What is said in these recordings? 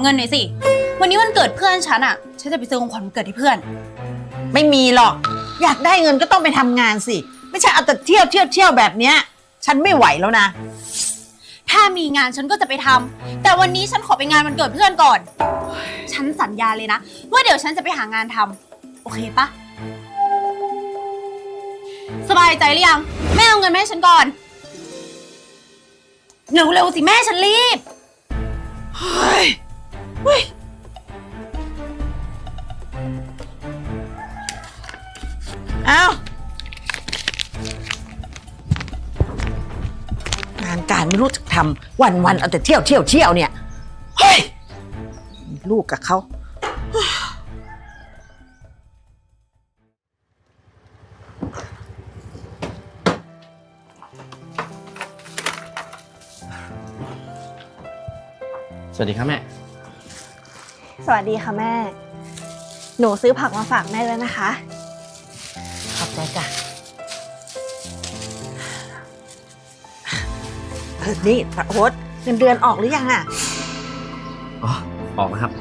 เงินหน่อยสิ วันนี้วันเกิดเพื่อนฉันอะฉันจะไปซื้อของขวัญวันเกิดให้เพื่อน ไม่มีหรอก อยากได้เงินก็ต้องไปทำงานสิ ไม่ใช่เอาแต่เที่ยวเที่ยวเที่ยวแบบเนี้ย ฉันไม่ไหวแล้วนะ ถ้ามีงานฉันก็จะไปทำแต่วันนี้ฉันขอไปงานวันเกิดเพื่อนก่อน ฉันสัญญาเลยนะ ว่าเดี๋ยวฉันจะไปหางานทำโอเคปะสบายใจหรือยังแม่เอาเงินมาให้ฉันก่อนเร็วๆสิแม่ฉันรีบ เฮ้ย เฮ้ยเอางานการไม่รู้จะทำวันวันๆเอาแต่เที่ยวเที่ยวเที่ยวเนี่ย เฮ้ย ลูกกับเขา สวัสดีครับแม่ สวัสดีค่ะแม่ หนูซื้อผักมาฝากแม่แล้วนะคะ ขอบใจจ้ะเออนี่ตาโอ๊ตเงินเดือนออกหรือยังอะอ๋อออกแล้วครับ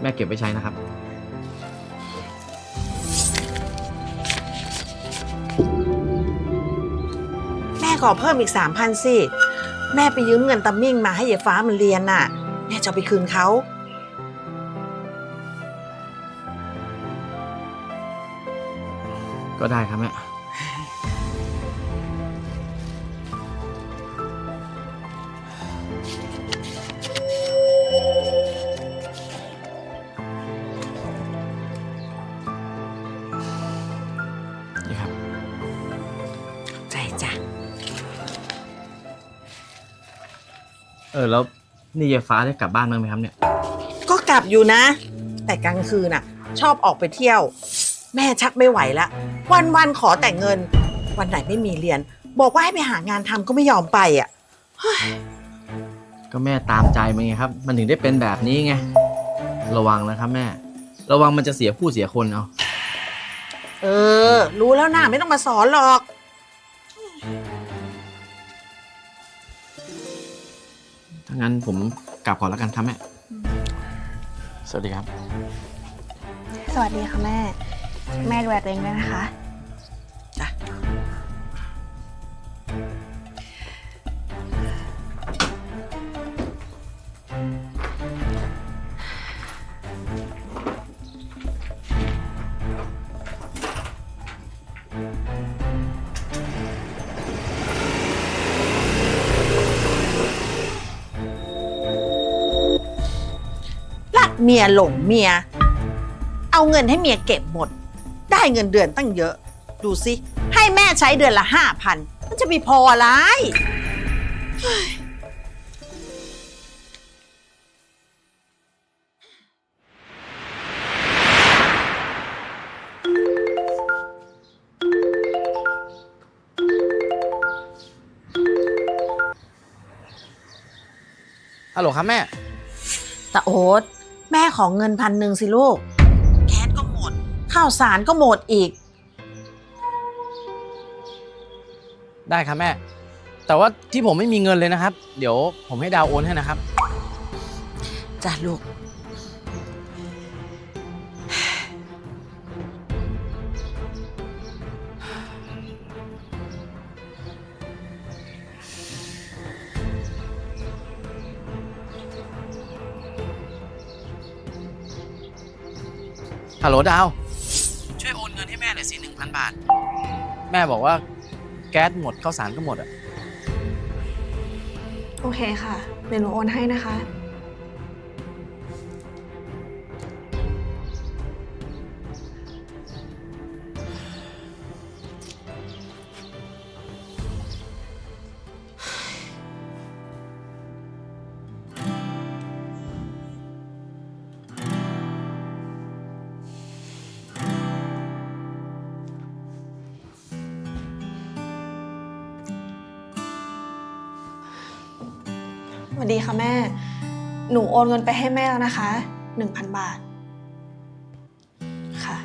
แม่เก็บไว้ใช้นะครับ ขอเพิ่มอีกสามพันสิ แม่ไปยืมเงินตามิ่งมาให้ยายฟ้ามันเรียนน่ะ แม่จะเอาไปคืนเขา ก็ได้ครับแม่ นี่ยายฟ้าได้กลับบ้านบ้างไหมครับเนี่ย ก็กลับอยู่นะ แต่กลางคืนน่ะ ชอบออกไปเที่ยว แม่ชักไม่ไหวละวันวันๆขอแต่เงิน วันไหนไม่มีเรียน บอกว่าให้ไปหางานทำก็ไม่ยอมไปอะ ก็แม่ตามใจมันไงครับ มันถึงได้เป็นแบบนี้ไง ระวังนะครับแม่ ระวังมันจะเสียผู้เสียคนเอา เออ รู้แล้วนะไม่ต้องมาสอนหรอก งั้นผมกลับก่อนแล้วกันครับแม่ สวัสดีครับ สวัสดีค่ะแม่ แม่ดูแลตัวเองด้วยนะคะจ้ะ เมียหลงเมีย เอาเงินให้เมียเก็บหมด ได้เงินเดือนตั้งเยอะ ดูสิ ให้แม่ใช้เดือนละห้าพันมันจะมีพออะไรฮัลโหลครับแม่ ตาโอ๊ต แม่ของเงินพันหนึ่งสิลูก แก๊สก็หมด ข้าวสารก็หมดอีก ได้ครับแม่ แต่ว่าที่ผมไม่มีเงินเลยนะครับ เดี๋ยวผมให้ดาวโอนให้นะครับ จ้ะลูก ฮัลโหลดาว ช่วยโอนเงินให้แม่หน่อยสิหนึ่งพันบาท แม่บอกว่าแก๊สหมดข้าวสารก็หมดอะโอเคค่ะ เดี๋ยวหนูโอนให้นะคะ สวัสดีค่ะแม่ หนูโอนเงินไปให้แม่แล้วนะคะหนึ่งพันบาท ค่ะ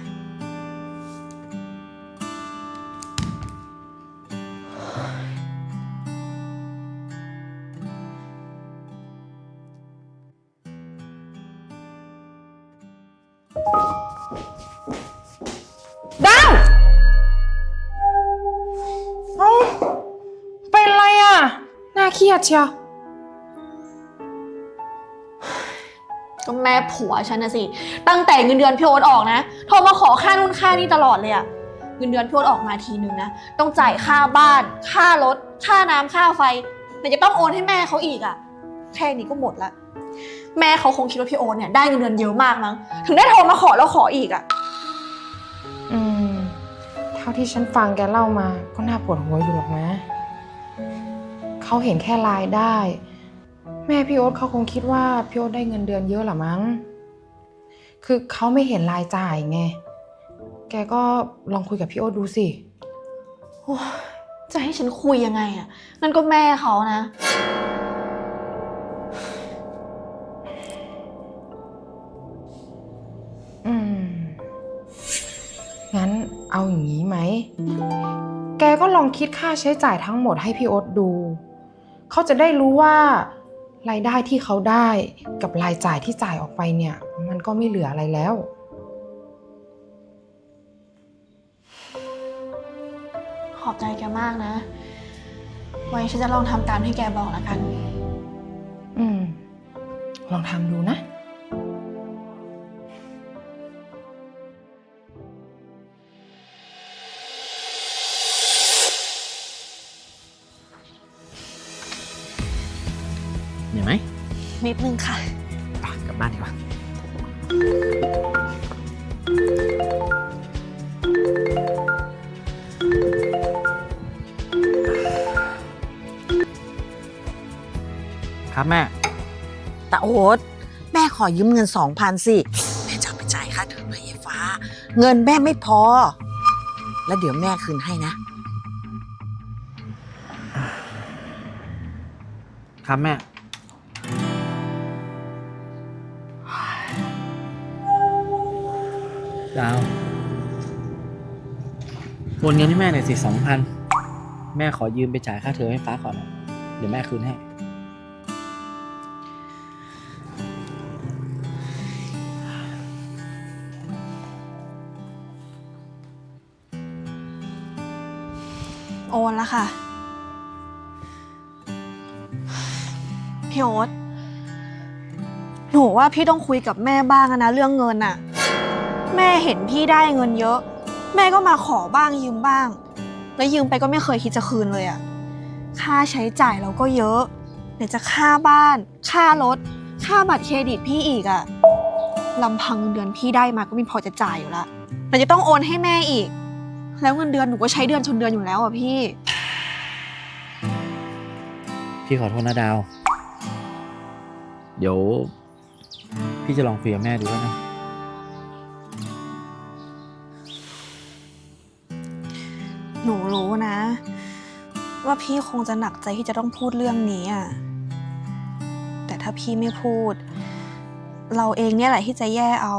ดาวเอ้าเป็นไรอะ น่าเครียดเชียว ม่ผัวฉันนะสิ ตั้งแต่เงินเดือนพี่โอ๊ตออกนะ โทรมาขอค่านู่นค่านี่ตลอดเลยอะเงินเดือนพี่โอ๊ตออกมาทีนึงนะ ต้องจ่ายค่าบ้าน ค่ารถ ค่าน้ำค่าไฟแต่จะต้องโอนให้แม่เขาอีกอะแค่นี้ก็หมดละ แม่เขาคงคิดว่าพี่โอ๊ตเนี่ยได้เงินเดือนเยอะมากมั้ง ถึงได้โทรมาขอแล้วขออีกอะอืม เท่าที่ฉันฟังแกเล่ามาก็น่าปวดหัวอยู่หรอกนะ เขาเห็นแค่รายได้ ม่พี่โอ๊ตเขาคงคิดว่าพี่โอ๊ตได้เงินเดือนเยอะหรอมั้ง คือเขาไม่เห็นรายจ่ายไง แกก็ลองคุยกับพี่โอ๊ตดูสิโอ้ยจะให้ฉันคุยยังไงอะนั่นก็แม่เขานะ อืม งั้นเอาอย่างนี้ไหม แกก็ลองคิดค่าใช้จ่ายทั้งหมดให้พี่โอ๊ตดู เขาจะได้รู้ว่า รายได้ที่เขาได้กับรายจ่ายที่จ่ายออกไปเนี่ย มันก็ไม่เหลืออะไรแล้ว ขอบใจแกมากนะ ไว้ฉันจะลองทำตามที่แกบอกแล้วกัน อืม ลองทำดูนะ นิดนึงค่ะ ไปกลับบ้านดีกว่า ครับแม่ แต่โอ๊ตแม่ขอยืมเงินสองพันสิ แม่จะเอาไปจ่ายค่าเทอมให้ยายฟ้า เงินแม่ไม่พอ แล้วเดี๋ยวแม่คืนให้นะ ครับแม่ ดาวโอนเงินให้แม่หน่อยสิสองพันแม่ขอยืมไปจ่ายค่าเทอมให้ฟ้าก่อนนะเดี๋ยวแม่คืนให้ โอนแล้วค่ะ พี่โอ๊ตหนูว่าพี่ต้องคุยกับแม่บ้างอะนะเรื่องเงินอะ แม่เห็นพี่ได้เงินเยอะ แม่ก็มาขอบ้างยืมบ้าง แล้วยืมไปก็ไม่เคยคิดจะคืนเลยอะค่าใช้จ่ายเราก็เยอะไหนจะค่าบ้าน ค่ารถ ค่าบัตรเครดิตพี่อีกอะลำพังเงินเดือนพี่ได้มาก็ไม่พอจะจ่ายอยู่ละไหนจะต้องโอนให้แม่อีก แล้วเงินเดือนหนูก็ใช้เดือนชนเดือนอยู่แล้วอะพี่ พี่ขอโทษนะดาว เดี๋ยว พี่จะลองคุยกับแม่ดูแล้วนะ ว่าพี่คงจะหนักใจที่จะต้องพูดเรื่องนี้อะแต่ถ้าพี่ไม่พูด เราเองเนี่ยแหละที่จะแย่เอา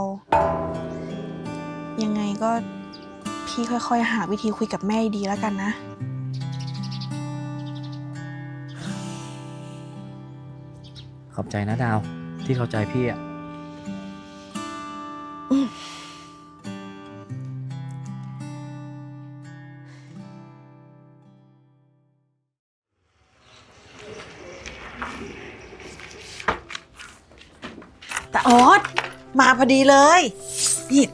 ยังไงก็พี่ค่อย ๆ หาวิธีคุยกับแม่ดีแล้วกันนะ ขอบใจนะดาวที่เข้าใจพี่อะ อดีเลยนี่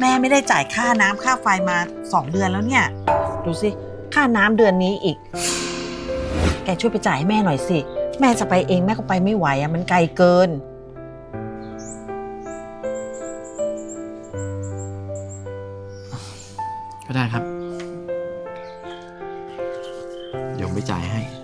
แม่ไม่ได้จ่ายค่าน้ำค่าไฟมาสองเดือนแล้วเนี่ย ดูสิ ค่าน้ำเดือนนี้อีก แกช่วยไปจ่ายให้แม่หน่อยสิ แม่จะไปเองแม่ก็ไปไม่ไหวอะมันไกลเกิน ก็ได้ครับ เดี๋ยวผมไปจ่ายให้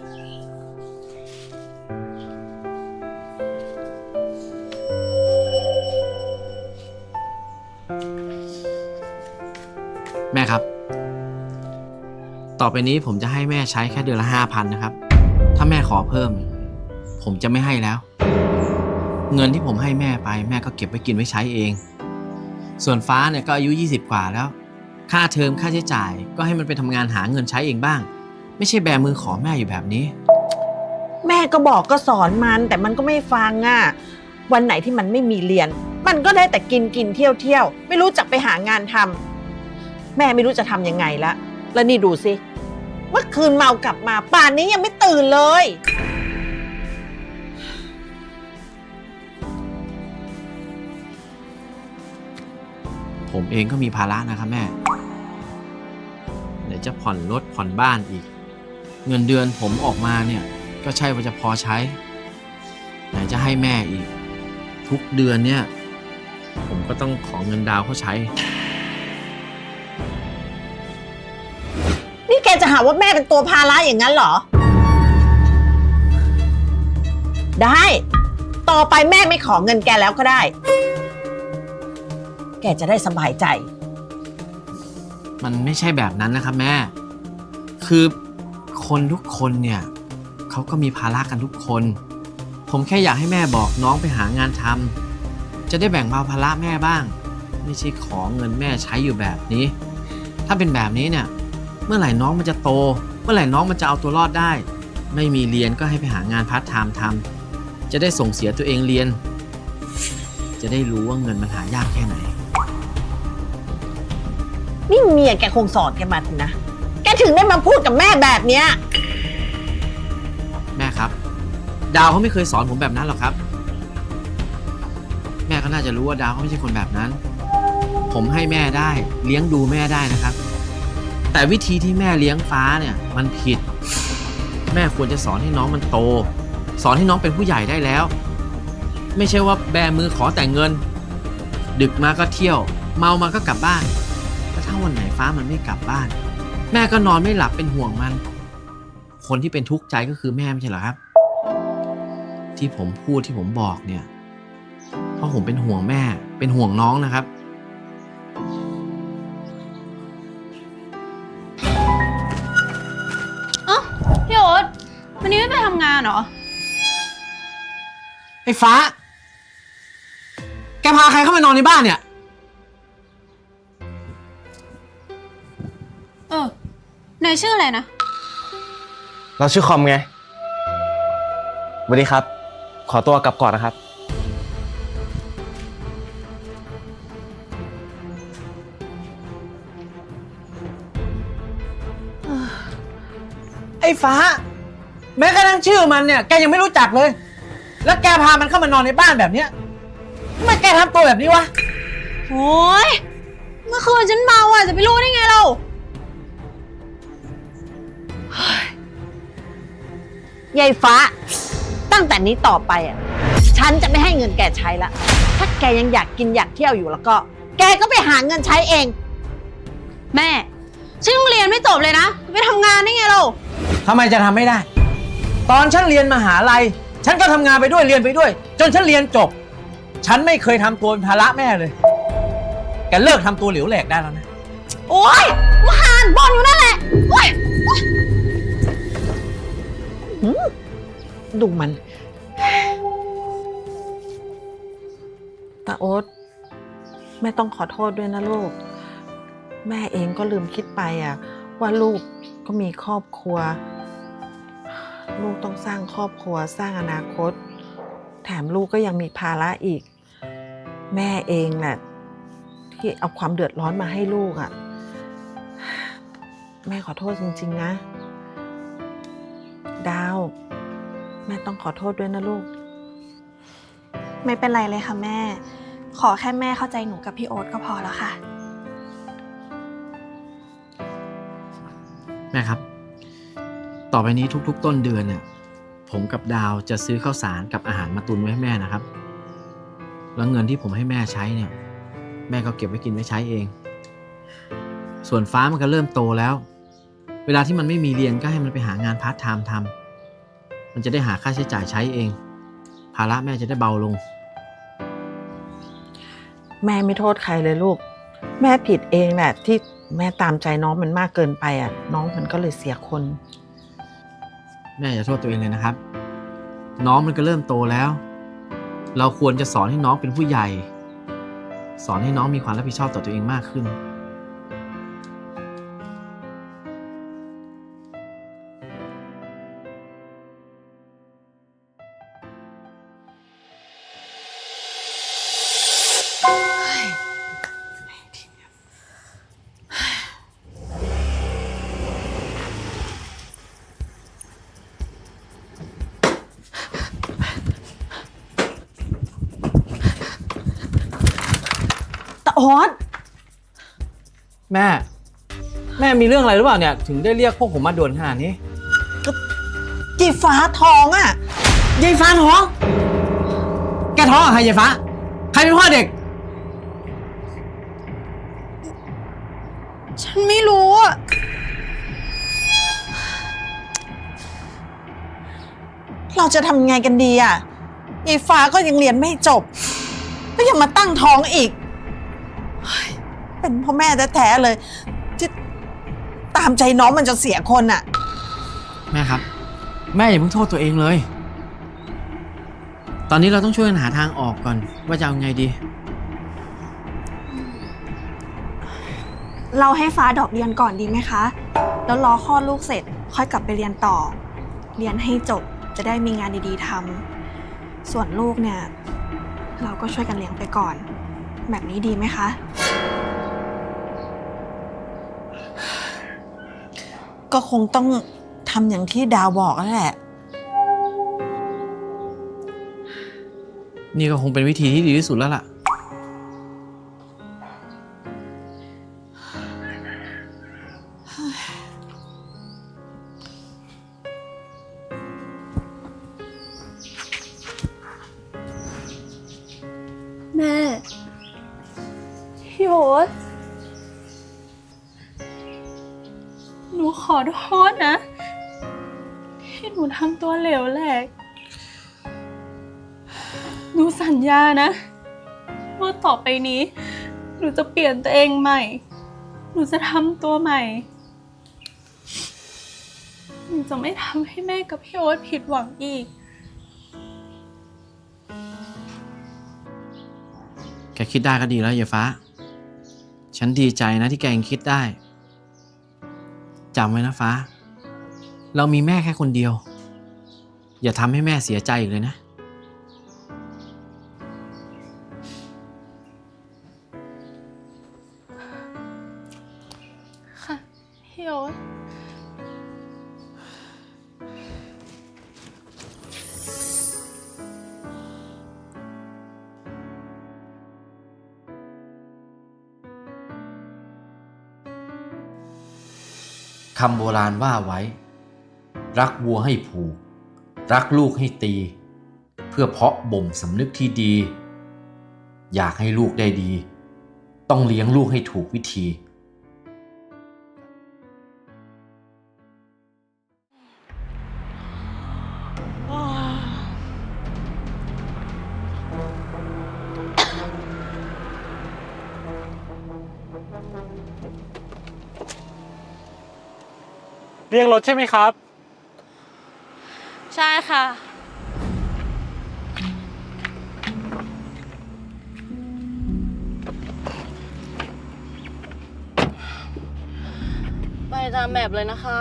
ต่อไปนี้ผมจะให้แม่ใช้แค่เดือนละห้าพันนะครับ ถ้าแม่ขอเพิ่ม ผมจะไม่ให้แล้ว เงินที่ผมให้แม่ไปแม่ก็เก็บไว้กินไว้ใช้เอง ส่วนฟ้าเนี่ยก็อายุ 20 กว่าแล้ว ค่าเทอมค่าใช้จ่าย ก็ให้มันไปทำงานหาเงินใช้เองบ้าง ไม่ใช่แบมือขอแม่อยู่แบบนี้ แม่ก็บอกก็สอนมันแต่มันก็ไม่ฟังอะ่ะ วันไหนที่มันไม่มีเรียน มันก็ได้แต่กินกินเที่ยวเที่ยวไม่รู้จักไปหางานทำแม่ไม่รู้จะทำยังไงละ แล้วนี่ดูสิเมื่อคืนเมากลับมา ป่านนี้ยังไม่ตื่นเลย ผมเองก็มีภาระนะครับแม่ไหนจะผ่อนรถผ่อนบ้านอีก เงินเดือนผมออกมาเนี่ย ก็ใช่ว่าจะพอใช้ไหนจะให้แม่อีก ทุกเดือนเนี่ย ผมก็ต้องขอเงินดาวเขาใช้าว่าแม่เป็นตัวภาระอย่างนั้นเหรอ ได้ ต่อไปแม่ไม่ขอเงินแกแล้วก็ได้ แกจะได้สบายใจ มันไม่ใช่แบบนั้นนะครับแม่ คือคนทุกคนเนี่ยเขาก็มีภาระกันทุกคน ผมแค่อยากให้แม่บอกน้องไปหางานทำจะได้แบ่งเบาภาระแม่บ้าง ไม่ใช่ขอเงินแม่ใช้อยู่แบบนี้ ถ้าเป็นแบบนี้เนี่ย เมื่อไหร่น้องมันจะโต เมื่อไหร่น้องมันจะเอาตัวรอดได้ ไม่มีเรียนก็ให้ไปหางานพาร์ทไทม์ทำจะได้ส่งเสียตัวเองเรียน จะได้รู้ว่าเงินมันหายากแค่ไหน นี่เมียแกคงสอนแกมาถึงนะ แกถึงได้มาพูดกับแม่แบบเนี้ย แม่ครับ ดาวเขาไม่เคยสอนผมแบบนั้นหรอกครับ แม่ก็น่าจะรู้ว่าดาวเขาไม่ใช่คนแบบนั้น ผมให้แม่ได้ เลี้ยงดูแม่ได้นะครับ แต่วิธีที่แม่เลี้ยงฟ้าเนี่ยมันผิด แม่ควรจะสอนให้น้องมันโต สอนให้น้องเป็นผู้ใหญ่ได้แล้ว ไม่ใช่ว่าแบมือขอแต่เงิน ดึกมาก็เที่ยว เมามาก็กลับบ้านแล้วถ้าวันไหนฟ้ามันไม่กลับบ้าน แม่ก็นอนไม่หลับเป็นห่วงมัน คนที่เป็นทุกข์ใจก็คือแม่ไม่ใช่เหรอครับ ที่ผมพูดที่ผมบอกเนี่ย เพราะผมเป็นห่วงแม่เป็นห่วงน้องนะครับ เหรอ ไอ้ฟ้า แกพาใครเข้ามานอนในบ้านเนี่ย เออ นายชื่ออะไรนะ เราชื่อคอมไงสวัสดีครับ ขอตัวกลับก่อนนะครับ ไอ้ฟ้า แม้กระทั่งชื่อมันเนี่ยแกยังไม่รู้จักเลย แล้วแกพามันเข้ามานอนในบ้านแบบเนี้ยทำไมแกทำตัวแบบนี้วะ โอ้ยเมื่อคืนฉันเมาอะ จะไปรู้ได้ไงเรายายฟ้า ตั้งแต่นี้ต่อไปอะ ฉันจะไม่ให้เงินแกใช้ละ ถ้าแกยังอยากกินอยากเที่ยวอยู่แล้วก็ แกก็ไปหาเงินใช้เอง แม่ฉันยังเรียนไม่จบเลยนะ ไปทำงานได้ไงเรา ทำไมจะทำไม่ได้ ตอนฉันเรียนมหาลัย ฉันก็ทำงานไปด้วยเรียนไปด้วย จนฉันเรียนจบ ฉันไม่เคยทำตัวเป็นภาระแม่เลย แกเลิกทำตัวเหลวแหลกได้แล้วนะ โอ๊ยมาหานบอลอยู่นั่นแหละโอ๊ยดูมัน ตาโอ๊ตแม่ต้องขอโทษด้วยนะลูก แม่เองก็ลืมคิดไปอะ ว่าลูกก็มีครอบครัว ลูกต้องสร้างครอบครัวสร้างอนาคต แถมลูกก็ยังมีภาระอีก แม่เองแหละที่เอาความเดือดร้อนมาให้ลูกอะ แม่ขอโทษจริง ๆ นะ ดาว แม่ต้องขอโทษด้วยนะลูก ไม่เป็นไรเลยค่ะแม่ ขอแค่แม่เข้าใจหนูกับพี่โอ๊ตก็พอแล้วค่ะ แม่ครับ ต่อไปนี้ทุกๆ ต้นเดือนเนี่ยผมกับดาวจะซื้อข้าวสารกับอาหารมาตุนไว้ให้แม่นะครับ แล้วเงินที่ผมให้แม่ใช้เนี่ย แม่ก็เก็บไว้กินไว้ใช้เอง ส่วนฟ้ามันก็เริ่มโตแล้ว เวลาที่มันไม่มีเรียนก็ให้มันไปหางานพาร์ทไทม์ทำมันจะได้หาค่าใช้จ่ายใช้เอง ภาระแม่จะได้เบาลง แม่ไม่โทษใครเลยลูก แม่ผิดเองแหละที่แม่ตามใจน้องมันมากเกินไปอะ น้องมันก็เลยเสียคน แม่อย่าโทษตัวเองเลยนะครับ น้องมันก็เริ่มโตแล้ว เราควรจะสอนให้น้องเป็นผู้ใหญ่ สอนให้น้องมีความรับผิดชอบต่อตัวเองมากขึ้น ออสแม่ แม่มีเรื่องอะไรหรือเปล่าเนี่ย ถึงได้เรียกพวกผมมาด่วนขนาดนี้จีฟ้าทองอะยายฟ้าท้อง แกท้องกับใครยายฟ้า ใครเป็นพ่อเด็ก ฉันไม่รู้อะเราจะทำยังไงกันดีอะยายฟ้าก็ยังเรียนไม่จบ ก็ยังมาตั้งท้องอีก เฮ้ยเป็นพ่อแม่แท้ๆเลยที่ตามใจน้องมันจนเสียคนอะแม่ครับ แม่อย่าเพิ่งโทษตัวเองเลย ตอนนี้เราต้องช่วยกันหาทางออกก่อน ว่าจะเอาไงดี เราให้ฟ้าดอกเรียนก่อนดีไหมคะ แล้วรอคลอดลูกเสร็จ ค่อยกลับไปเรียนต่อ เรียนให้จบจะได้มีงานดีๆทำส่วนลูกเนี่ย เราก็ช่วยกันเลี้ยงไปก่อน แบบนี้ดีไหมคะ ก็คงต้องทำอย่างที่ดาวบอกนั่นแหละ นี่ก็คงเป็นวิธีที่ดีที่สุดแล้วล่ะ อโทษนะ ที่หนูทำตัวเหลวแหลก หนูสัญญานะ ว่าต่อไปนี้ หนูจะเปลี่ยนตัวเองใหม่ หนูจะทำตัวใหม่ หนูจะไม่ทำให้แม่กับพี่โอ๊ตผิดหวังอีก แกคิดได้ก็ดีแล้วยายฟ้า ฉันดีใจนะที่แกยังคิดได้ จำไว้นะฟ้า เรามีแม่แค่คนเดียว อย่าทำให้แม่เสียใจอีกเลยนะค่ะ คำโบราณว่าไว้ รักวัวให้ผูก รักลูกให้ตี เพื่อเพาะบ่มสำนึกที่ดี อยากให้ลูกได้ดี ต้องเลี้ยงลูกให้ถูกวิธี เรียกรถใช่ไหมครับ ใช่ค่ะ ไปตามแบบเลยนะคะ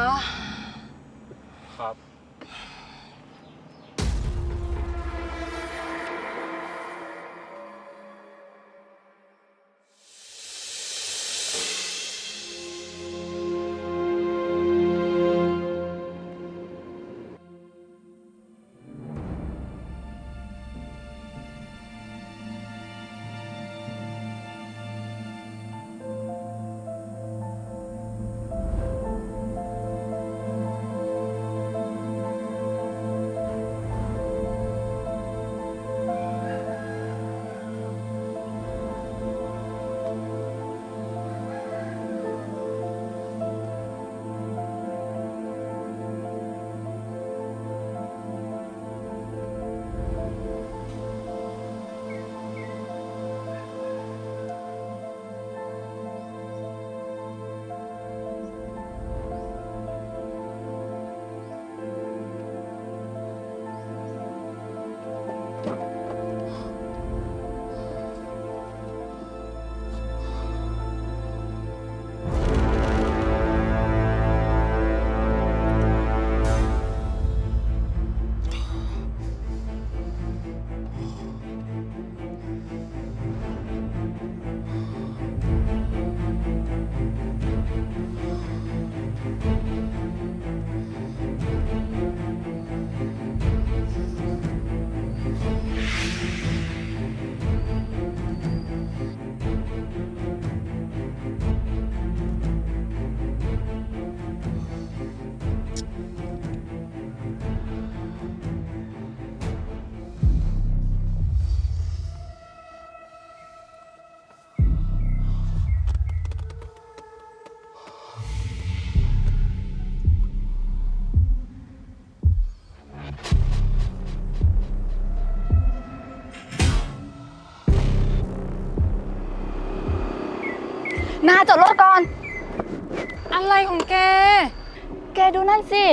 ดูนั่นสิ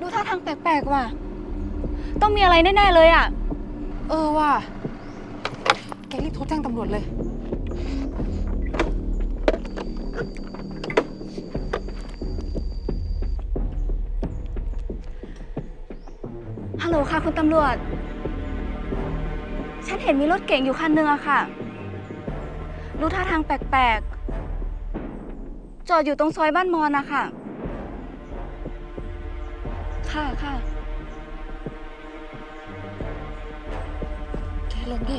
ดูท่าทางแปลกๆว่ะ ต้องมีอะไรแน่ๆเลยอะ เออว่ะ แกรีบโทรแจ้งตำรวจเลย ฮัลโหลค่ะคุณตำรวจ ฉันเห็นมีรถเก่งอยู่คันนึงอะค่ะ ดูท่าทางแปลกๆ จอดอยู่ตรงซอยบ้านมอนนะคะ ค่ะค่ะแกลงดิ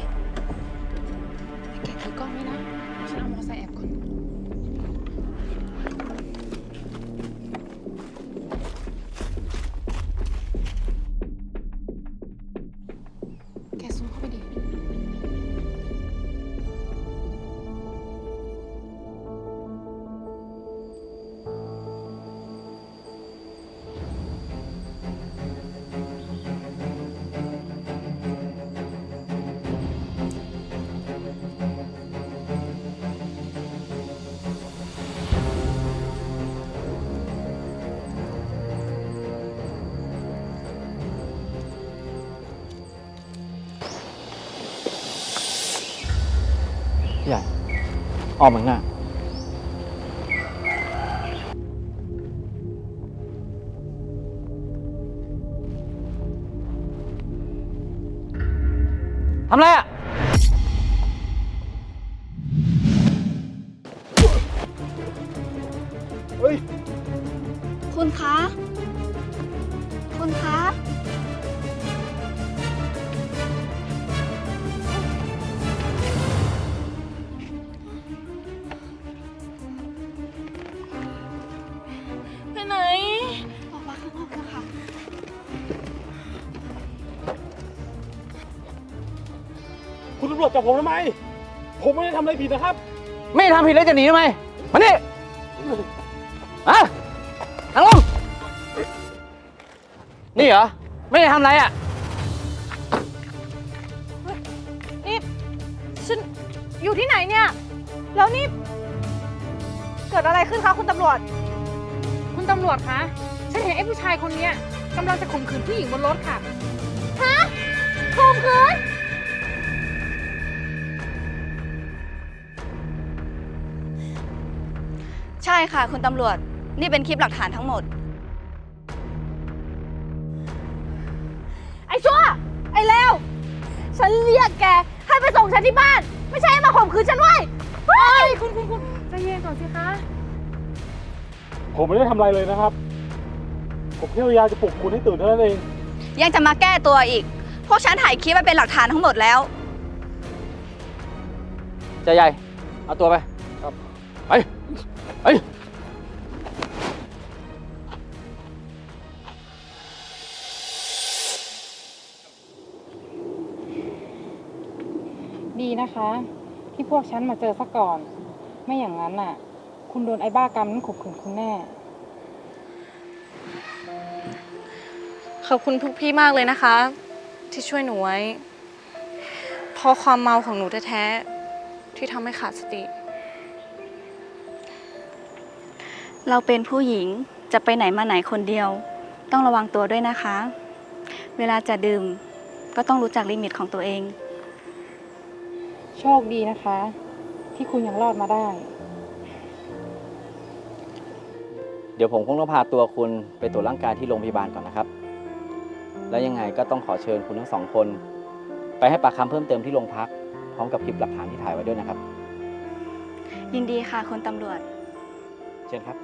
พี่ใหญ่ออกเหมือนกันท คุณตำรวจจับผมทำไม ผมไม่ได้ทำอะไรผิดนะครับ ไม่ทำผิดแล้วจะหนีทำไม มานี่อะนั่งลงนี่เหรอ ไม่ได้ทำอะไรอะ นี่ฉันอยู่ที่ไหนเนี่ย แล้วนี่ เกิดอะไรขึ้นคะคุณตำรวจ คุณตำรวจคะ ฉันเห็นไอ้ผู้ชายคนเนี้ยกำลังจะข่มขืนผู้หญิงบนรถค่ะข่มขืน ค่ะคุณตำรวจ นี่เป็นคลิปหลักฐานทั้งหมด ไอ้ชั่ว ไอ้เลวฉันเรียกแกให้ไปส่งฉันที่บ้าน ไม่ใช่ให้มาข่มขืนฉันไว้ยเฮ้ยคุณคุณคุณใจเย็นก่อนสิคะ ผมไม่ได้ทำอะไรเลยนะครับ ผมแค่พยายามจะปลุกคุณให้ตื่นเท่านั้นเอง ยังจะมาแก้ตัวอีก พวกฉันถ่ายคลิปไว้เป็นหลักฐานทั้งหมดแล้ว ใจใหญ่ เอาตัวไป ครับ ไป ไป นะคะ ที่พวกฉันมาเจอซะก่อน ไม่อย่างนั้นน่ะ คุณโดนไอ้บ้ากรรมนั้นข่มขืนคุณแน่ ขอบคุณพวกพี่มากเลยนะคะ ที่ช่วยหนูไว้เพราะความเมาของหนูแท้ๆที่ทำให้ขาดสติ เราเป็นผู้หญิงจะไปไหนมาไหนคนเดียว ต้องระวังตัวด้วยนะคะ เวลาจะดื่มก็ต้องรู้จักลิมิตของตัวเอง โชคดีนะคะ ที่คุณยังรอดมาได้ เดี๋ยวผมคงต้องพาตัวคุณไปตรวจร่างกายที่โรงพยาบาลก่อนนะครับ แล้วยังไงก็ต้องขอเชิญคุณทั้งสองคน ไปให้ปากคำเพิ่มเติมที่โรงพัก พร้อมกับคลิปหลักฐานที่ถ่ายไว้ด้วยนะครับ ยินดีค่ะคุณตำรวจ เชิญครับ